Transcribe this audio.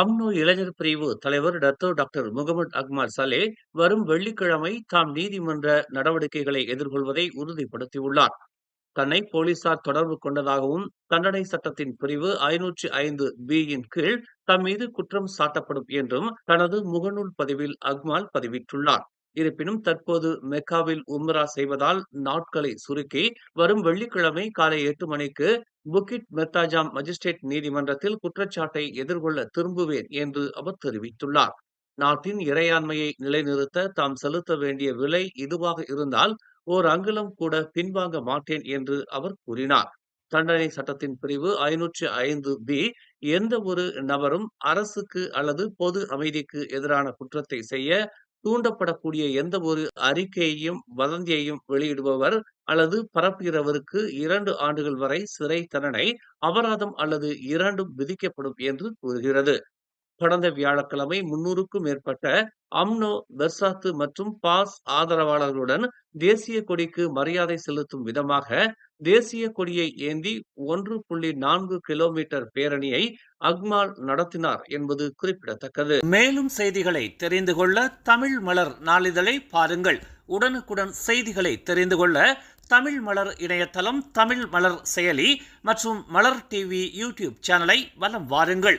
UMNO இளைஞர் பிரிவு தலைவர் Datuk doctor Mohamad Akmal Saleh வரும் வெள்ளிக்கிழமை தாம் நீதிமன்ற நடவடிக்கைகளை எதிர்கொள்வதை உறுதிப்படுத்தியுள்ளார். தன்னை போலீசார் தொடர்பு கொண்டதாகவும் தண்டனை சட்டத்தின் பிரிவு ஐநூற்றி ஐந்து பி யின் கீழ் தம் மீது குற்றம் சாட்டப்படும் என்றும் தனது முகநூல் பதிவில் அக்மால் பதிவிட்டுள்ளார். இருப்பினும் தற்போது மெக்காவில் உம்ரா செய்வதால் நாட்களை சுருக்கி வரும் வெள்ளிக்கிழமை காலை எட்டு மணிக்கு புக்கிட் மெர்தாஜாம் மஜிஸ்ட்ரேட் நீதிமன்றத்தில் குற்றச்சாட்டை எதிர்கொள்ள திரும்புவேன் என்று அவர் தெரிவித்துள்ளார். நாட்டின் இறையாண்மையை நிலைநிறுத்த தாம் செலுத்த வேண்டிய விலை இதுவாக இருந்தால் ஓர் அங்குலம் கூட பின்வாங்க மாட்டேன் என்று அவர் கூறினார். தண்டனை சட்டத்தின் பிரிவு ஐநூற்று ஐந்து பி எந்த ஒரு நபரும் அரசுக்கு அல்லது பொது அமைதிக்கு எதிரான குற்றத்தை செய்ய தூண்டப்படக்கூடிய எந்த ஒரு அறிக்கையையும் வதந்தியையும் வெளியிடுபவர் அல்லது பரப்புகிறவருக்கு இரண்டு ஆண்டுகள் வரை சிறை தண்டனை அபராதம் அல்லது இரண்டும் விதிக்கப்படும் என்று கூறுகிறது. கடந்த வியாழக்கிழமை முன்னூறுக்கும் மேற்பட்ட அம்னோ பெர்சாத்து மற்றும் பாஸ் ஆதரவாளர்களுடன் தேசிய கொடிக்கு மரியாதை செலுத்தும் விதமாக தேசிய கொடியை ஏந்தி ஒன்று புள்ளி நான்கு கிலோமீட்டர் பேரணியை அக்மால் நடத்தினார் என்பது குறிப்பிடத்தக்கது. மேலும் செய்திகளை தெரிந்து கொள்ள தமிழ் மலர் நாளிதழை பாருங்கள். உடனுக்குடன் செய்திகளை தெரிந்து கொள்ள தமிழ் மலர் இணையதளம் தமிழ் மலர் செயலி மற்றும் மலர் டிவி யூடியூப் சேனலை வலம் வாருங்கள்.